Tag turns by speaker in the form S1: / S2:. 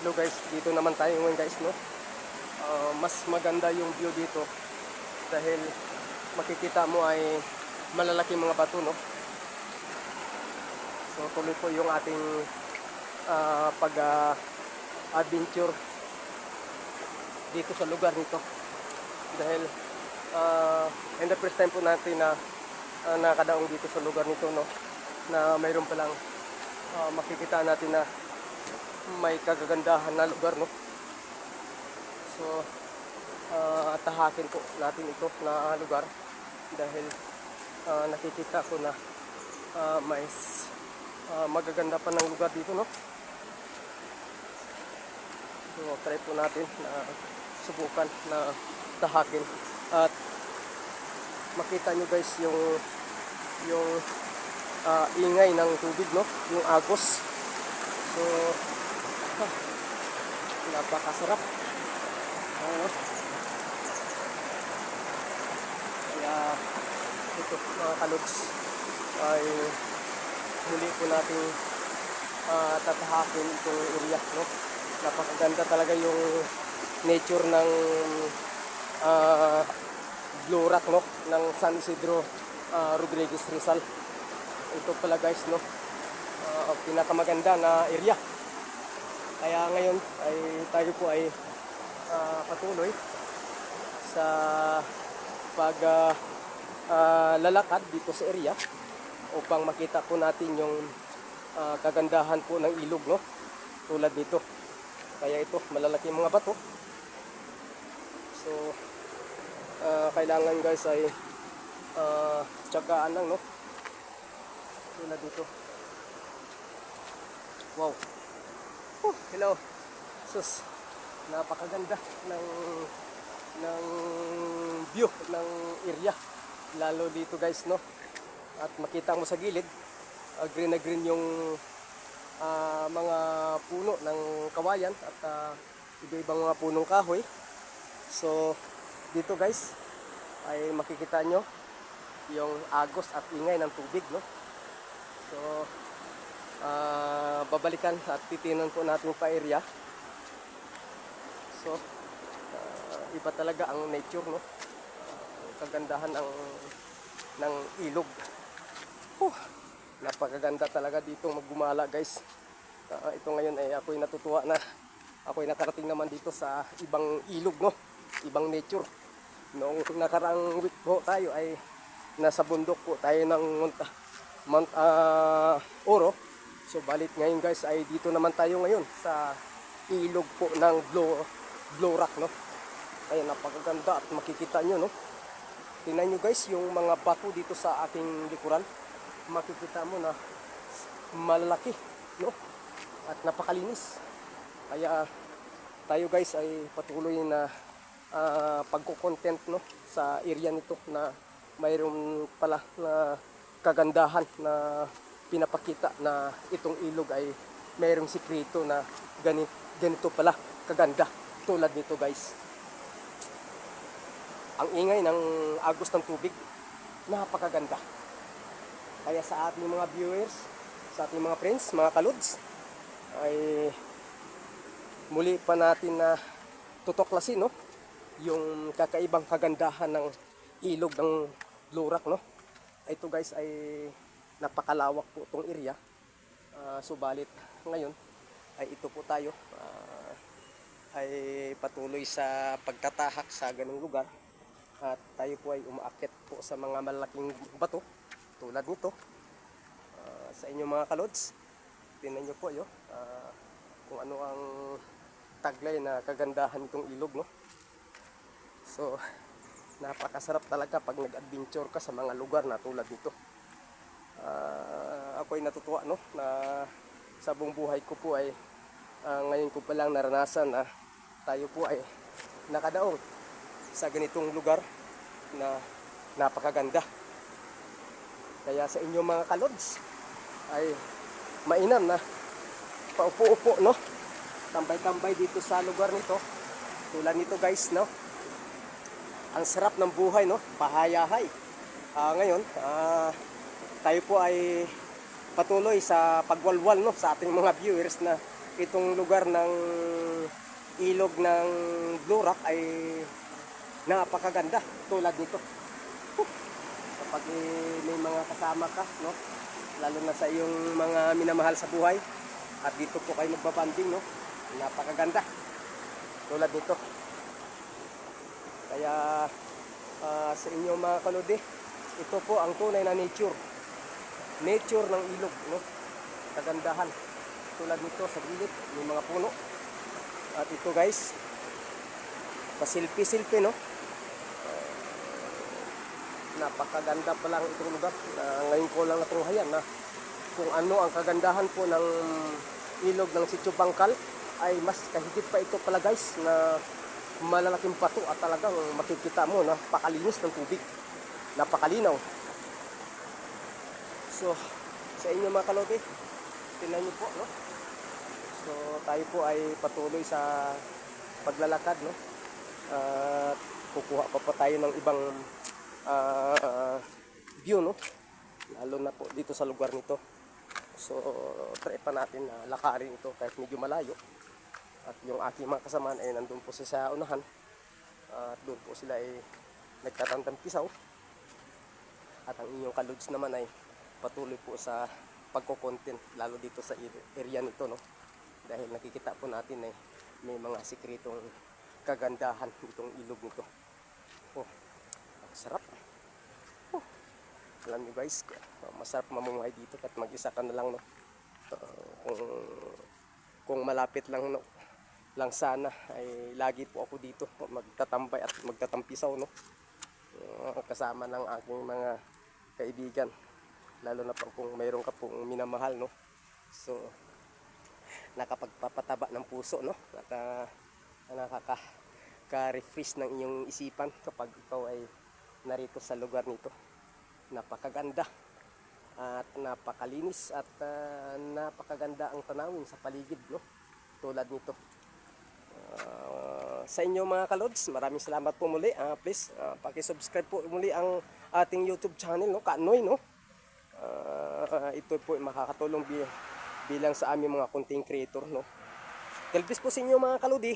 S1: Hello guys, dito naman tayo ngayon guys, no? Ah, mas maganda yung view dito dahil makikita mo ay malalaking mga bato, no? So tuloy po yung ating ah, pag-adventure dito sa lugar nito. Dahil ah, and the first time po natin na ah, nakadaong dito sa lugar nito, no? Na mayroon palang ah, makikita natin na may kagagandahan na lugar no? So ah, tahakin po natin ito na lugar dahil ah, nakikita ko na ah, may ah, magaganda pa ng lugar dito no? So try po natin na subukan na tahakin at makita nyo guys yung yung ah, ingay ng tubig no? Yung agos. So napakasarap. Oo. kaya ito mga kalogs ay muli po natin ah, tatahakin itong area no? Napakaganda talaga yung nature ng ah, Blue Rock no? Ng San Isidro ah, Rodriguez Rizal. Ito pala guys no? Ah, pinakamaganda na area kaya ngayon ay tayo po ay ah, patuloy sa pag ah, ah, lalakad dito sa area upang makita po natin yung ah, kagandahan po ng ilog no? Tulad dito kaya ito malalaki mga bato. So ah, kailangan guys ay uh, tsagaan lang no? Tulad dito wow Oh, hello. Sus, napakaganda ng ng view ng area. Lalo dito guys, no? At makita mo sa gilid, ah, green na green yung ah, mga puno ng kawayan at ah, iba-ibang mga punong kahoy. So, dito guys, ay makikita nyo yung agos at ingay ng tubig, no? So, ah, babalikan at titinan po natin pa area. So, ah, iba talaga ang nature, no? Ang kagandahan ng ng ilog. Huh, napakaganda talaga dito maggumala, guys. Ah, ito ngayon ay ako'y natutuwa na ako'y nakarating naman dito sa ibang ilog, no? Ibang nature. Noong nakaraang week po tayo ay nasa bundok po tayo ng Mount, Mount ah, Oro. So balit ngayon guys ay dito naman tayo ngayon sa ilog po ng Blow, Blow Rock no. Kaya napakaganda at makikita nyo no. Tingnan nyo guys yung mga bato dito sa ating likuran. Makikita mo na malalaki no. At napakalinis. Kaya tayo guys ay patuloy na ah, pagko-content no sa area nito na mayroon pala na kagandahan na pinapakita na itong ilog ay mayroong sikreto na ganito, ganito pala kaganda tulad nito guys. Ang ingay ng agos ng tubig napakaganda. Kaya sa ating mga viewers sa ating mga friends, mga kalods ay muli pa natin na tutuklasin no? Yung kakaibang kagandahan ng ilog ng Lurak no? Ito guys ay napakalawak po itong area. Ah, subalit ngayon ay ito po tayo ah, ay patuloy sa pagtatahak sa ganung lugar. At tayo po ay umaakit po sa mga malaking bato tulad nito. Ah, sa inyong mga kalods tingnan nyo po yo ah, kung ano ang taglay na kagandahan nitong ilog no? So napakasarap talaga pag nag-adventure ka sa mga lugar na tulad nito Ah, ako ay natutuwa no na sa buong buhay ko po ay ah, ngayon ko pa lang naranasan na tayo po ay nakadaong sa ganitong lugar na napakaganda. Kaya sa inyo mga kalods ay mainam na paupo-upo no. Tambay-tambay dito sa lugar nito. Tulad nito guys no. Ang sarap ng buhay no, pahayahay. Ah, ngayon, ah, tayo po ay patuloy sa pagwalwal no sa ating mga viewers na itong lugar ng ilog ng Blue Rock ay napakaganda tulad nito. Kapag eh, may mga kasama ka, no? lalo na sa iyong mga minamahal sa buhay at dito po kayo magbabanding, no? napakaganda tulad nito. Kaya ah, sa inyo mga kalodi, ito po ang tunay na nature. Nature ng ilog, no? Kagandahan. Tulad nito sa gilid, may mga puno. At ito guys, pasilpi-silpi, no? Ah, napakaganda pa lang itong lugar. Na ngayon ko lang natunghayan na kung ano ang kagandahan po ng ilog ng Sitio Bangkal ay mas kahigit pa ito pala guys na malalaking pato at talagang makikita mo na pakalinis ng tubig. Napakalinaw. So, sa inyo mga kalote, tingnan niyo po, no? So, tayo po ay patuloy sa paglalakad, no? At kukuha pa pa tayo ng ibang ah, view, no? Lalo na po dito sa lugar nito. So, try pa natin na lakarin ito kahit medyo malayo. At yung aking mga kasamaan ay nandun po sa unahan. At doon po sila ay nagtatantang pisaw. At ang inyong kaludes naman ay patuloy po sa pagko-content lalo dito sa area nito no. Dahil nakikita po natin ay may mga sikretong kagandahan itong ilog nito. Oh, ang sarap. Oh, alam niyo guys, masarap mamumuhay dito at mag-isa ka na lang no. Uh, kung kung malapit lang no, lang sana ay lagi po ako dito magtatambay at magtatampisaw no. Uh, kasama ng aking mga kaibigan lalo na pang kung mayroon ka pong minamahal no. So nakapagpapataba ng puso no? At uh, nakaka ka-refresh ng inyong isipan kapag ikaw ay narito sa lugar nito. Napakaganda at napakalinis at ah, napakaganda ang tanawin sa paligid no? Tulad nito. Ah, sa inyo mga kalods maraming salamat po muli. Ah, please ah, paki-subscribe po muli ang ating YouTube channel no? Kanoy no Ah, ito po ay makakatulong bi- bilang sa aming mga content creator no? Telpis po sa inyo mga kalodi